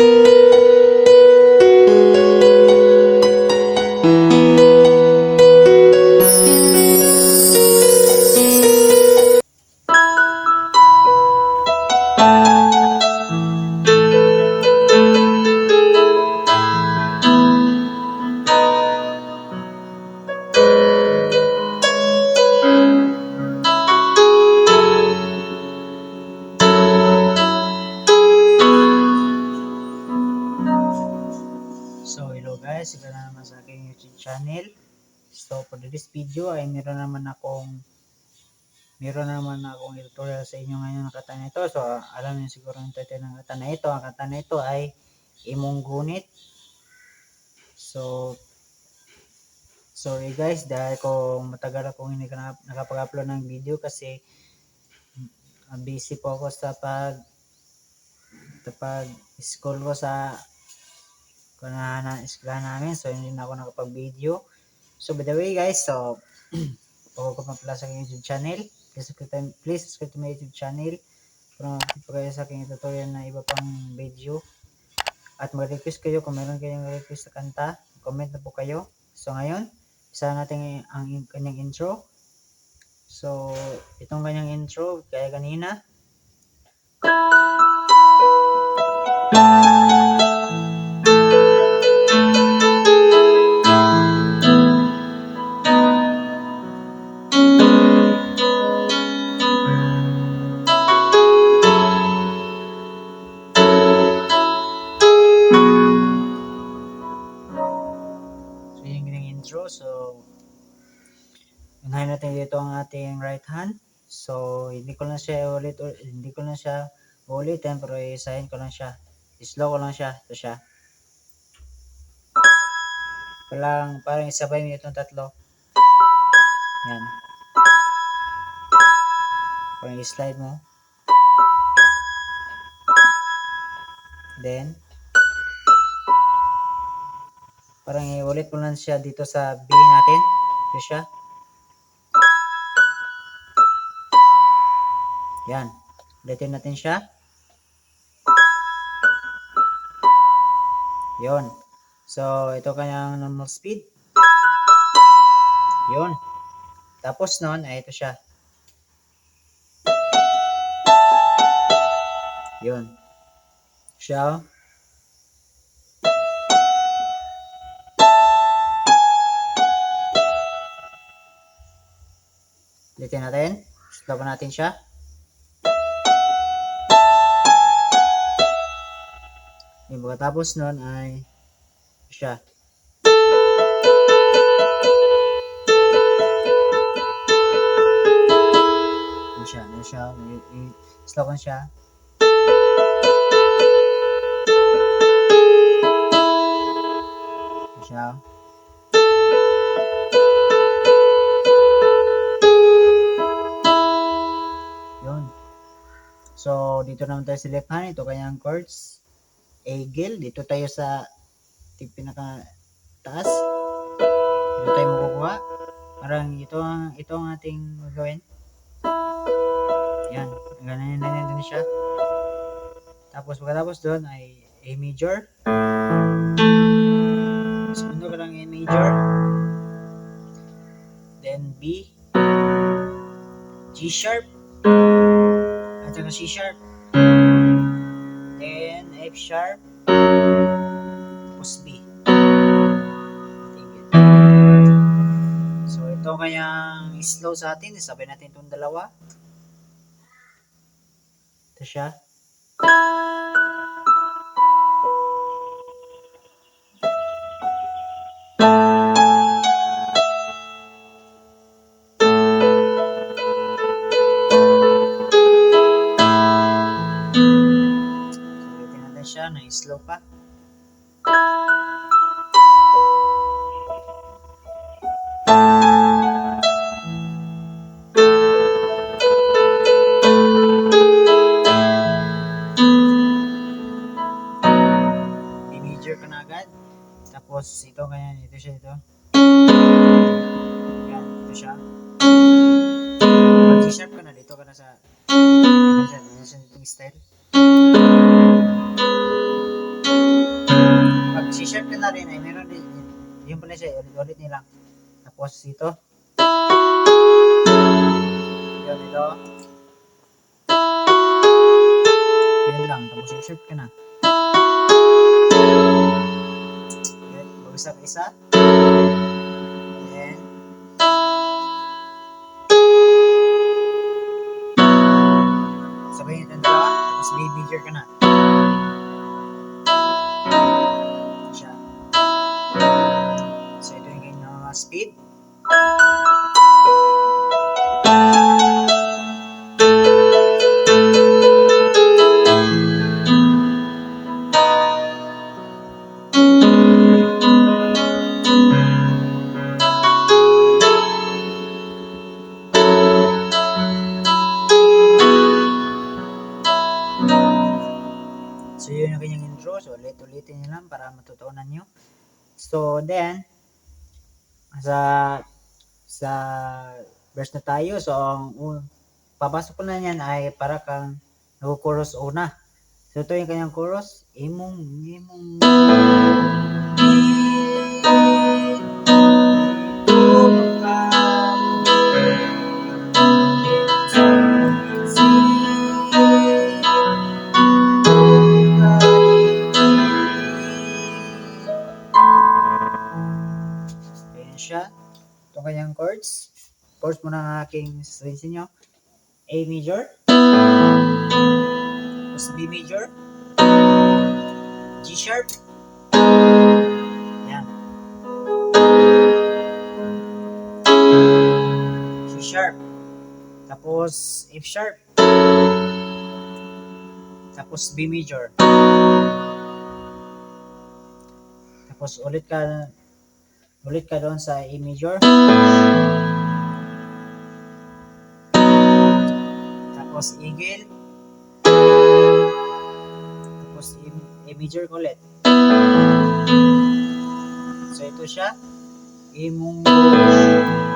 So, hello guys, ito na naman sa aking YouTube channel. So, for this video ay meron naman akong meron naman akong tutorial sa inyo ngayon ng kata na ito. So, alam niyo siguro yung title ng kata na ito. Ang kata na ito ay Imong Gunit. So, sorry guys dahil kung matagal akong hindi ka na- nakapag-upload ng video kasi busy po ako sa pag pag school ko sa kunahan na eskwelahan namin. So, hindi na ako nakapag-video. So, by the way guys, so, bago ko pa pala sa aking YouTube channel, please subscribe, please subscribe to my YouTube channel para makikita pa kayo sa aking tutorial na iba pang video. At mag-request kayo kung meron kayong request sa kanta, comment na po kayo. So, ngayon, isa natin ang kanyang intro. So, itong kanyang intro, kaya kanina, So, intro. So, unahin natin dito ang ating right hand. So, hindi ko lang siya ulit, hindi ko lang siya ulitin, pero isahin ko lang siya. Slow ko lang siya. Ito siya. Parang, parang isabay mo itong tatlo. Yan. Parang i-slide mo. Then, parang iulit mo lang siya dito sa B natin. Ito siya. Yan. Ulitin natin siya. Yon. So, ito kanyang normal speed. Yon. Tapos nun, ay ito siya. Yon. Siya. Ulitin natin. Pa natin siya. Yung pagkatapos nun ay siya. Ano siya, ano siya, slow siya. Ano siya. Dito naman tayo sa left hand. Ito kanyang chords. Eagle. Dito tayo sa pinaka taas. Dito tayo makukuha. Parang ito ang ito ang ating gagawin. Yan. Ganyan na din siya. Tapos pagkatapos doon ay A major. Segundo ka lang A major. Then B. G sharp. At saka C sharp. Then F sharp. Tapos B. So ito kayang slow sa atin. Sabay natin itong dalawa. Ito siya. Sulitin natin siya na slow pa. I-major ka. Tapos ito ganyan, ito siya ito. Yan, ito siya. Pag G-sharp ka na, dito ka na sa Ano ano siya itong style. Ka na rin ay meron din. Yun pala siya, ulit-ulit nilang. Tapos ito. Yun, ito. Yun lang, tapos C sharp ka na. Yun, bagsak isa. Then, sabayin ito dalawa, tapos B major ka na. Speed. So, yun yung kanyang intro. So, ulit-ulitin nyo lang para matutunan nyo. So, then, sa sa verse na tayo. So, ang un- papasok ko na yan ay para kang nag-chorus una. So, ito yung kanyang chorus. Imong, imong, Chords muna ang aking sasabihin sa inyo. A major. Tapos B major. G sharp. Ayan. C sharp. Tapos F sharp. Tapos B major. Tapos ulit ka ulit ka doon sa A major. Tapos eagle. Tapos A, A major ulit. So ito siya. Imong Ito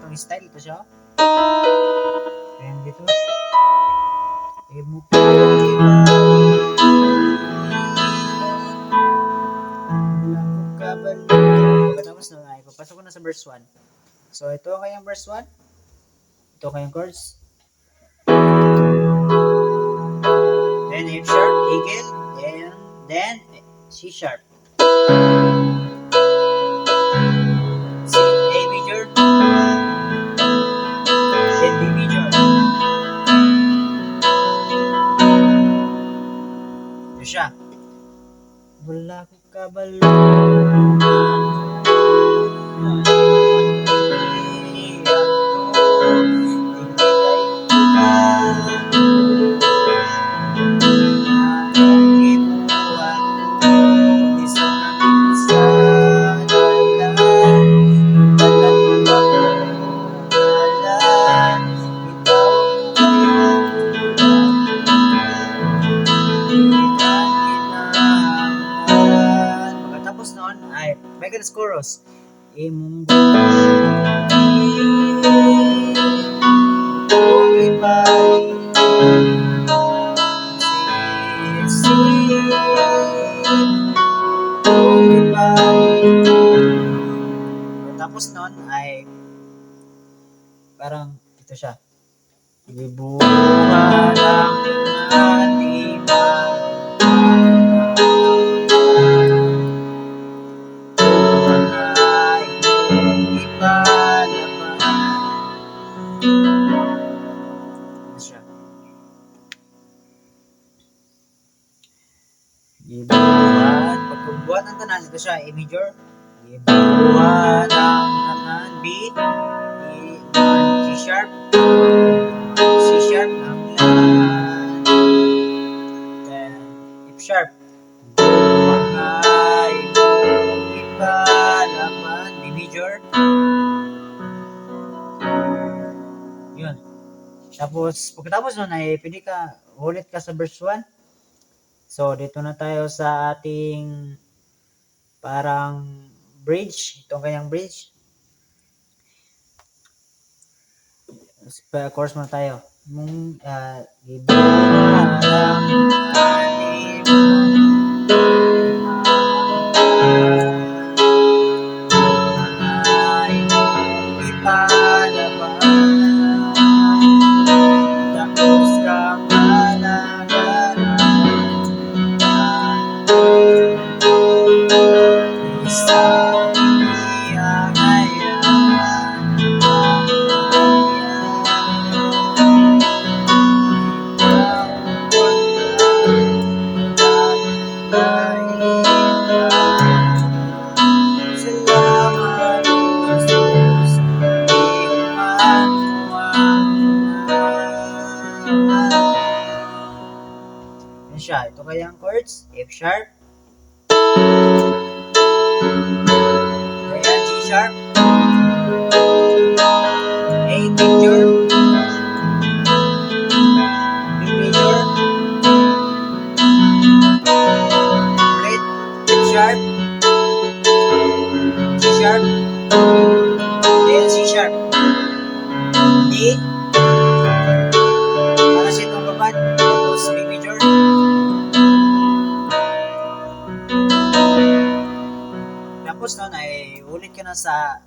ditong style. Ito siya. Ayan dito. Pagkatapos na nga, ipapasok ko na sa verse 1. So, ito ang kayang verse 1. Ito ang kayang chords. Then F sharp, eagle, and then C sharp. Wala Pagkatapos noon ay may ganun chorus. Imong Tapos noon ay parang ito siya. Ibubuhat ang siya, A major. Ibuhat ang tanan, B. E, G sharp. C sharp ang lahat. Then, F sharp. Mga imong ipalaman, B major. Yun. Tapos, pagkatapos nun ay pwede ka, ulit ka sa verse 1. So, dito na tayo sa ating parang bridge. Itong kanyang bridge. Chorus muna tayo. Mung, uh, Ibalang ay Tapos nun ay ulit ka na sa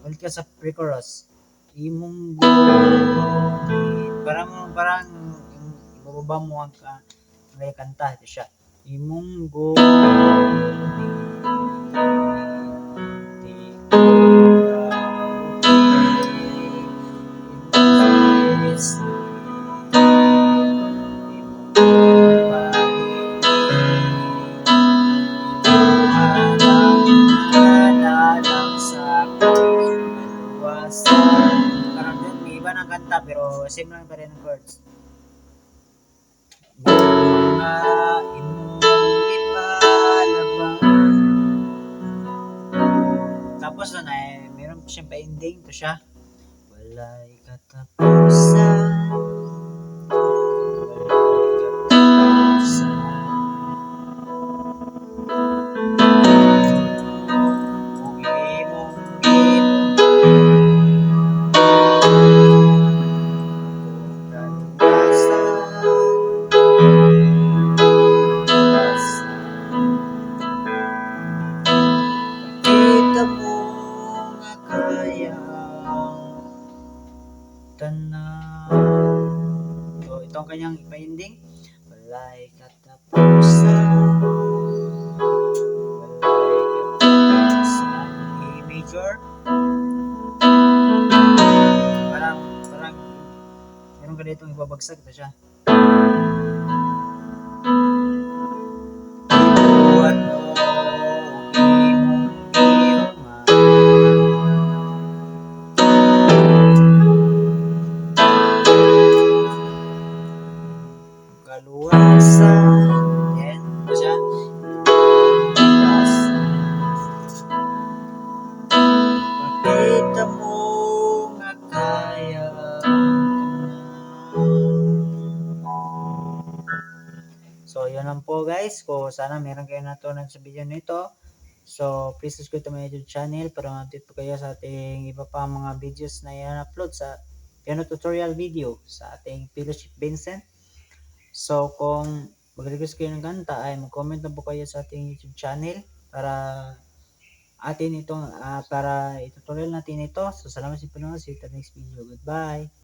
ulit ka sa pre-chorus. Imong parang parang ibababa mo ang ka ang kanta ito siya. Imong go Parang same lang pa rin ang chords. Mga imong ipalabang Tapos nun ay meron pa siyang pa-ending to siya. Walay katapusan. Kita mo nga kaya tanaw. So, ito ang kanyang ipa-ending. Walay katapusan. Walay katapusan. A major. Parang, parang, meron ka ditong ibabagsak. Ito siya. So, yun lang po guys. Ko sana meron kayo natunan sa video nito. So, please subscribe to my YouTube channel para ma-update po kayo sa ating iba pa mga videos na i-upload sa piano tutorial video sa ating Fellowship Vincent. So, kung mag-request kayo ng kanta ay mag-comment na po kayo sa ating YouTube channel para atin itong ah, para itutorial natin ito. So, salamat sa panonood. See you next video. Goodbye!